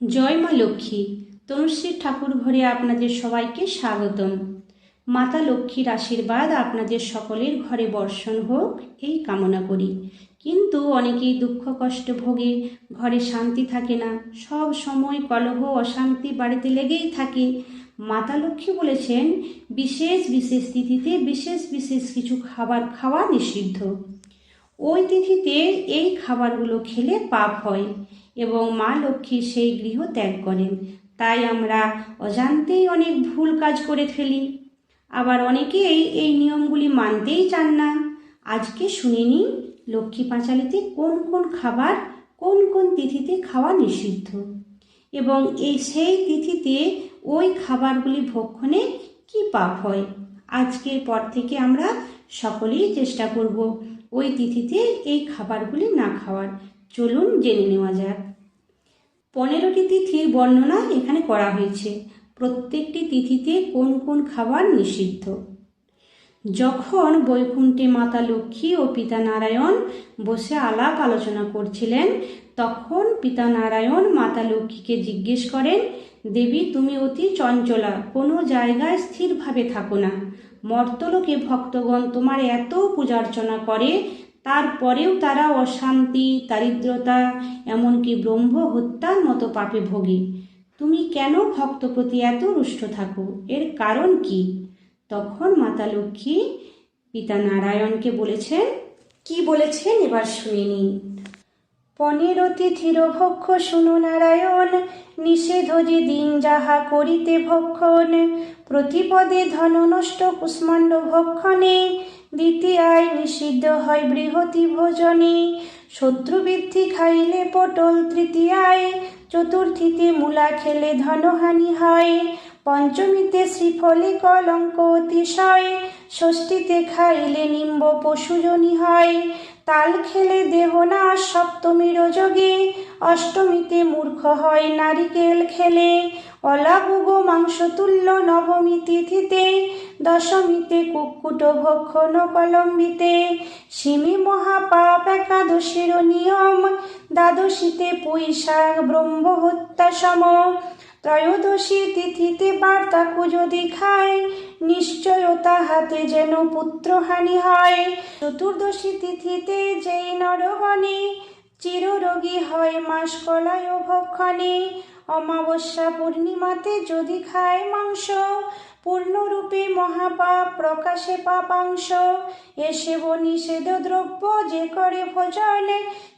জয় মা লক্ষ্মী, তনুশ্রী ঠাকুর ঘরে আপনাদের সবাইকে স্বাগতম। মাতা লক্ষ্মীর আশীর্বাদ আপনাদের সকলের ঘরে বর্ষণ হোক, এই কামনা করি। কিন্তু অনেকেই দুঃখ কষ্ট ভোগে, ঘরে শান্তি থাকে না। সব সময় কলহ, অশান্তি বাড়িতে লেগেই থাকে। মাতা লক্ষ্মী বলেছেন, বিশেষ বিশেষ তিথিতে বিশেষ বিশেষ কিছু খাবার খাওয়া নিষিদ্ধ। ওই তিথিতে এই খাবারগুলো খেলে পাপ হয় এবং মা লক্ষ্মী সেই গৃহ ত্যাগ করেন। তাই আমরা অজান্তেই অনেক ভুল কাজ করে ফেলি। আবার অনেকেই এই নিয়মগুলি মানতেই চান না। আজকে শুনে নিন লক্ষ্মী পাঁচালিতে কোন কোন খাবার কোন কোন তিথিতে খাওয়া নিষিদ্ধ এবং এই সেই তিথিতে ওই খাবারগুলি ভক্ষণে কি পাপ হয়। আজকের পর থেকে আমরা সকলেই চেষ্টা করব ওই তিথিতে এই খাবারগুলি না খাওয়ার। চলুন জেনে নেওয়া যাক। পনেরোটি তিথির বর্ণনা এখানে করা হয়েছে। প্রত্যেকটি তিথিতে কোন কোন খাবার নিষিদ্ধ? যখন বৈকুণ্ঠে মাতা লক্ষ্মী ও পিতা নারায়ণ বসে আলাপ আলোচনা করছিলেন, তখন পিতা নারায়ণ মাতা লক্ষ্মীকে জিজ্ঞেস করেন, দেবী, তুমি অতি চঞ্চলা, কোনো জায়গায় স্থিরভাবে থাকো না। মর্তলোকে ভক্তগণ তোমার এত পূজার্চনা করে, তারপরেও তারা অশান্তি, দারিদ্রতা, এমনকি ব্রহ্ম হত্যার মতো পাপে ভোগে। তুমি কেন ভক্ত প্রতি এত রুষ্ট থাকো? এর কারণ কি? তখন মাতা লক্ষ্মী পিতা নারায়ণকে বলেছেন, কি বলেছেন? এবার শুনে পনেরো তিথির ভক্ষ শুনু নারায়ণ, নিষেধ যে দিন যাহা করিতে ভক্ষণ। প্রতিপদে ধন নষ্ট কুষ্মাণ্ড ভক্ষণে, দ্বিতীয়ায় নিষিদ্ধ হয় বৃহতি ভোজনে। শত্রুবৃদ্ধি খাইলে পটল তৃতীয়ায়, চতুর্থীতে মূলা খেলে ধনহানি হয়। পঞ্চমীতে শ্রীফলে কলঙ্ক অতিশয়, ষষ্ঠীতে খাইলে নিম্ব পশুজনী হয়। তাল খেলে দেহ না সপ্তমীর যোগে অষ্টমীতে মূর্খ হয় নারিকেল খেলে। অলাভুগ মাংস তুল্য নবমী তিথিতে, দশমীতে কুক্কুট ভক্ষণ কলম্বিতে। সিমি মহাপাপ একাদশীর নিয়ম, দ্বাদশীতে পুঁইশাক ব্রহ্ম হত্যা সম ত্রয়োদশী তিথিতে বার্তাকু যদি খায় নিশ্চয় তাহাতে যেন পুত্রহানি হয়। চতুর্দশী তিথিতে যেই নরগণে চিররোগী হয় মাস কলায় ভক্ষণে। অমাবস্যা পূর্ণিমাতে যদি খায় মাংস, পূর্ণরূপে মহাপাপ প্রকাশে পাপাংশ। এসে নিষেধ দ্রব্য যে করে ভোজন,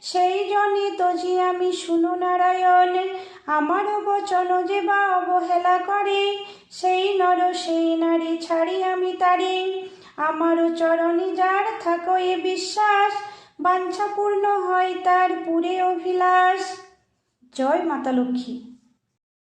সেই জনে তজি আমি শুনো নারায়ণ আমার বচন যে বা অবহেলা করে, সেই নর সেই নারী ছাড়ি আমি তারি। আমারও চরণে যার থাকো এ বিশ্বাস, বাঞ্ছাপূর্ণ হয় তার পুরে অভিলাষ। জয় মাতা লক্ষ্মী।